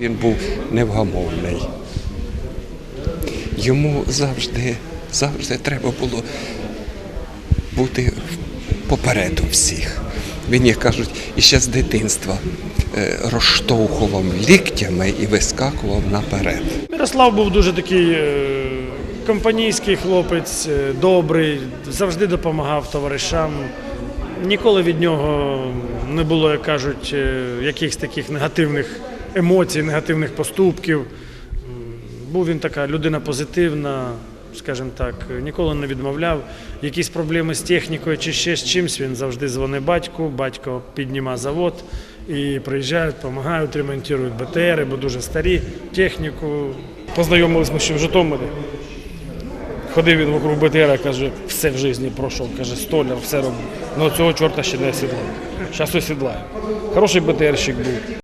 Він був невгамовний. Йому завжди, завжди треба було бути попереду всіх. Він, як кажуть, іще з дитинства е, розштовхував ліктями і вискакував наперед. Мирослав був дуже такий е, компанійський хлопець, е, добрий, завжди допомагав товаришам. Ніколи від нього не було, як кажуть, якихось таких негативних емоцій, негативних поступків. Був він така людина позитивна, скажімо так, ніколи не відмовляв. Якісь проблеми з технікою чи ще з чимось, він завжди дзвонить батьку, батько піднімає завод і приїжджають, допомагають, ремонтують БТРи, бо дуже старі, техніку. Познайомились ми ще в Житомирі. Ходив він вокруг БТРа, каже, все в житті пройшов, каже, столяр, все робив. Ну цього чорта ще не осідлав. Зараз осідлає. Хороший БТРщик був.